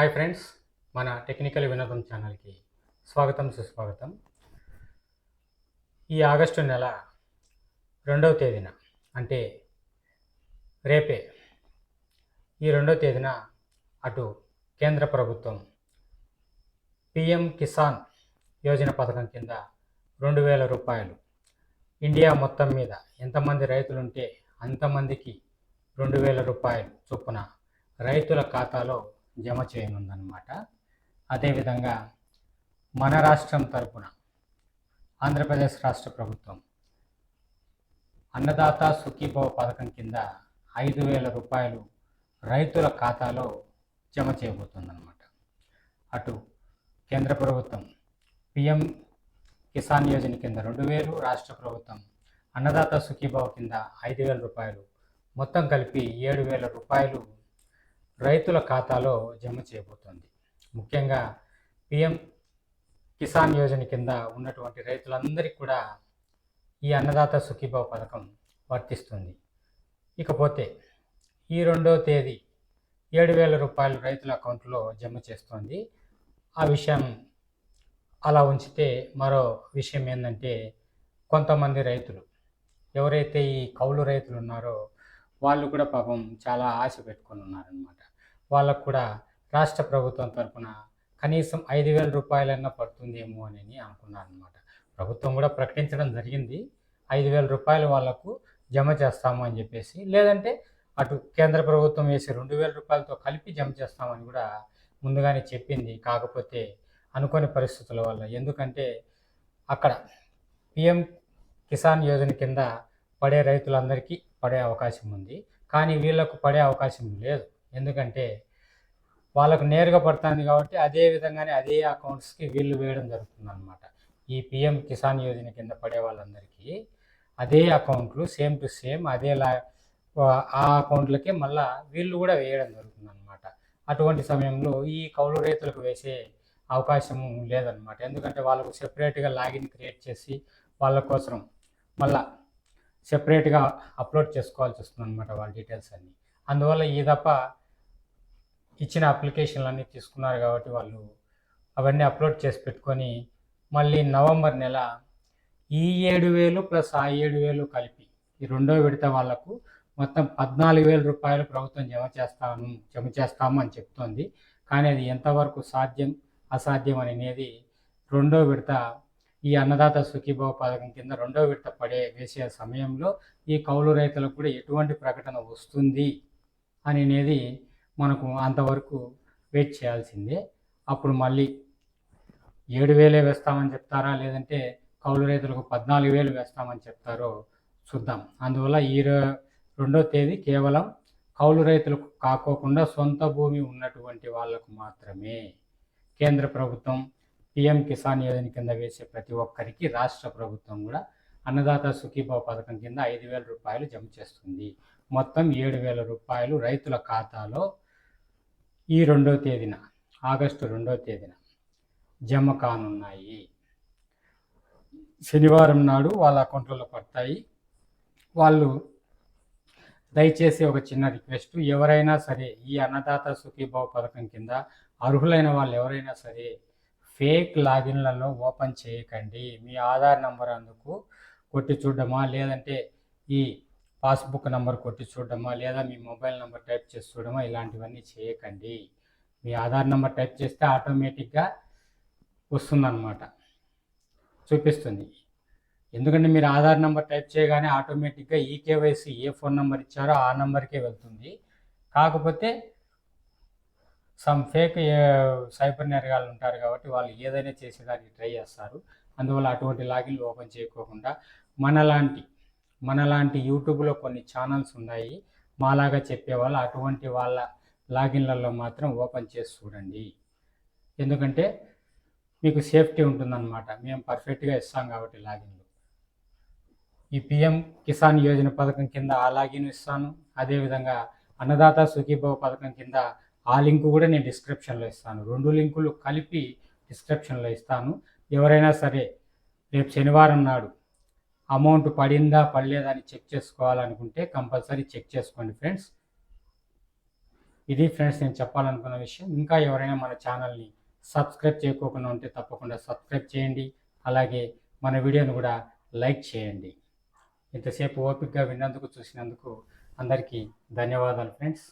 Hi friends మన technical వినోదం ఛానల్కి స్వాగతం సుస్వాగతం. ఈ ఆగస్టు నెల రెండవ తేదీన అంటే రేపే ఈ రెండవ తేదీన అటు కేంద్ర ప్రభుత్వం పిఎం కిసాన్ యోజన పథకం కింద రెండు వేల రూపాయలు. ఇండియా మొత్తం మీద ఎంతమంది రైతులుంటే అంతమందికి రెండు వేల రూపాయలు చొప్పున రైతుల ఖాతాలో జమ చేయనుందన్నమాట. అదేవిధంగా మన రాష్ట్రం తరపున ఆంధ్రప్రదేశ్ రాష్ట్ర ప్రభుత్వం అన్నదాత సుఖీభవ పథకం కింద ఐదు వేల రూపాయలు రైతుల ఖాతాలో జమ చేయబోతుందన్నమాట. అటు కేంద్ర ప్రభుత్వం పిఎం కిసాన్ యోజన కింద రెండు వేలు రాష్ట్ర ప్రభుత్వం అన్నదాత సుఖీభావ కింద ఐదు వేల రూపాయలు మొత్తం కలిపి ఏడు వేల రూపాయలు రైతుల ఖాతాలో జమ చేయబోతోంది. ముఖ్యంగా పిఎం కిసాన్ యోజన కింద ఉన్నటువంటి రైతులందరికీ కూడా ఈ అన్నదాత సుఖీభావ పథకం వర్తిస్తుంది. ఇకపోతే ఈ రెండో తేదీ ఏడు వేల రూపాయలు రైతుల అకౌంట్లో జమ చేస్తోంది. ఆ విషయం అలా ఉంచితే మరో విషయం ఏంటంటే కొంతమంది రైతులు ఎవరైతే ఈ కౌలు రైతులు ఉన్నారో వాళ్ళు కూడా పాపం చాలా ఆశ పెట్టుకొని ఉన్నారనమాట వాళ్ళకు కూడా రాష్ట్ర ప్రభుత్వం తరఫున కనీసం ఐదు వేల రూపాయలన్నా పడుతుందేమో అని అనుకున్నాను అనమాట ప్రభుత్వం కూడా ప్రకటించడం జరిగింది. ఐదు వేల రూపాయలు వాళ్ళకు జమ చేస్తాము అని చెప్పేసి లేదంటే అటు కేంద్ర ప్రభుత్వం వేసి రెండు వేల రూపాయలతో కలిపి జమ చేస్తామని కూడా ముందుగానే చెప్పింది. కాకపోతే అనుకోని పరిస్థితుల వల్ల. ఎందుకంటే అక్కడ పిఎం కిసాన్ యోజన కింద పడే రైతులందరికీ పడే అవకాశం ఉంది. కానీ వీళ్ళకు పడే అవకాశం లేదు. ఎందుకంటే వాళ్ళకు నేరుగా పడుతుంది కాబట్టి అదే విధంగానే అదే అకౌంట్స్కి వీళ్ళు వేయడం జరుగుతుంది అనమాట ఈ పిఎం కిసాన్ యోజన కింద పడే వాళ్ళందరికీ అదే అకౌంట్లు సేమ్ టు సేమ్ అదే లా ఆ అకౌంట్లకే మళ్ళా వీళ్ళు కూడా వేయడం జరుగుతుంది అనమాట అటువంటి సమయంలో ఈ కౌలు రైతులకు వేసే అవకాశం లేదనమాట ఎందుకంటే వాళ్ళకు సెపరేట్గా లాగిన్ క్రియేట్ చేసి వాళ్ళ కోసం మళ్ళా సెపరేట్గా అప్లోడ్ చేసుకోవాల్సి వస్తుంది అనమాట వాళ్ళ డీటెయిల్స్ అన్నీ. అందువల్ల ఈ తప్ప ఇచ్చిన అప్లికేషన్లు అన్నీ తీసుకున్నారు కాబట్టి వాళ్ళు అవన్నీ అప్లోడ్ చేసి పెట్టుకొని మళ్ళీ నవంబర్ నెల ఈ ఏడు వేలు ప్లస్ ఆ ఏడు వేలు కలిపి ఈ రెండో విడత వాళ్ళకు మొత్తం పద్నాలుగు వేల రూపాయలు ప్రభుత్వం జమ చేస్తాను జమ చేస్తాము అని చెప్తోంది. కానీ అది ఎంతవరకు సాధ్యం అసాధ్యం అనేది రెండో విడత ఈ అన్నదాత సుఖీభావ పథకం కింద రెండో విడత పడే వేసే సమయంలో ఈ కౌలు రైతులకు కూడా ఎటువంటి ప్రకటన వస్తుంది అని అనేది మనకు అంతవరకు వెయిట్ చేయాల్సిందే. అప్పుడు మళ్ళీ ఏడు వేలే వేస్తామని చెప్తారా? లేదంటే కౌలు రైతులకు పద్నాలుగు వేలు వేస్తామని చెప్తారో చూద్దాం. అందువల్ల ఈ రెండో తేదీ కేవలం కౌలు రైతులకు కాకోకుండా సొంత భూమి ఉన్నటువంటి వాళ్ళకు మాత్రమే. కేంద్ర ప్రభుత్వం పిఎం కిసాన్ యోజన కింద వేసే ప్రతి ఒక్కరికి రాష్ట్ర ప్రభుత్వం కూడా అన్నదాత సుఖీభావ పథకం కింద ఐదు వేల రూపాయలు జమ చేస్తుంది. మొత్తం ఏడు వేల రూపాయలు రైతుల ఖాతాలో ఈ రెండో తేదీన ఆగస్టు రెండో తేదీన జమ కానున్నాయి శనివారం నాడు వాళ్ళ అకౌంట్లలో పడతాయి. వాళ్ళు దయచేసి ఒక చిన్న రిక్వెస్ట్ ఎవరైనా సరే ఈ అన్నదాత సుఖీభావ పథకం కింద అర్హులైన వాళ్ళు ఎవరైనా సరే ఫేక్ లాగిన్లలో ఓపెన్ చేయకండి. మీ ఆధార్ నంబర్ అందుకు కొట్టి చూడడమా? లేదంటే ఈ పాస్బుక్ నెంబర్ కొట్టి చూడడమా? లేదా మీ మొబైల్ నెంబర్ టైప్ చేసి చూడమా ఇలాంటివన్నీ చేయకండి. మీ ఆధార్ నెంబర్ టైప్ చేస్తే ఆటోమేటిక్గా వస్తుందన్నమాట. చూపిస్తుంది. ఎందుకంటే మీరు ఆధార్ నెంబర్ టైప్ చేయగానే ఆటోమేటిక్గా ఈ కేవైసీ ఏ ఫోన్ నెంబర్ ఇచ్చారో ఆ నెంబర్కే వెళ్తుంది. కాకపోతే సమ్ ఫేక్ సైబర్ నేరగాళ్ళు ఉంటారు కాబట్టి వాళ్ళు ఏదైనా చేసేదానికి ట్రై చేస్తారు. అందువల్ల అటువంటి లాగిన్లు ఓపెన్ చేయకోకుండా మనలాంటి మనలాంటి యూట్యూబ్లో కొన్ని ఛానల్స్ ఉన్నాయి. మాలాగా చెప్పేవాళ్ళు అటువంటి వాళ్ళ లాగిన్లలో మాత్రం ఓపెన్ చేసి చూడండి. ఎందుకంటే మీకు సేఫ్టీ ఉంటుందన్నమాట. మేము పర్ఫెక్ట్గా ఇస్తాం కాబట్టి లాగిన్లు. ఈ పిఎం కిసాన్ యోజన పథకం కింద ఆ లాగిన్ ఇస్తాను. అదేవిధంగా అన్నదాత సుఖీభావ పథకం కింద ఆ లింకు కూడా నేను డిస్క్రిప్షన్లో ఇస్తాను. రెండు లింకులు కలిపి డిస్క్రిప్షన్లో ఇస్తాను. ఎవరైనా సరే రేపు శనివారం నాడు అమౌంట్ పడిందా పడలేదా అని చెక్ చేసుకోవాలనుకుంటే కంపల్సరీ చెక్ చేసుకోండి ఫ్రెండ్స్. ఇది ఫ్రెండ్స్ నేను చెప్పాలనుకున్న విషయం. ఇంకా ఎవరైనా మన ఛానల్ని సబ్స్క్రైబ్ చేయకోకుండా ఉంటే తప్పకుండా సబ్స్క్రైబ్ చేయండి. అలాగే మన వీడియోను కూడా లైక్ చేయండి. ఇంతసేపు ఓపికగా విన్నందుకు చూసినందుకు అందరికీ ధన్యవాదాలు ఫ్రెండ్స్.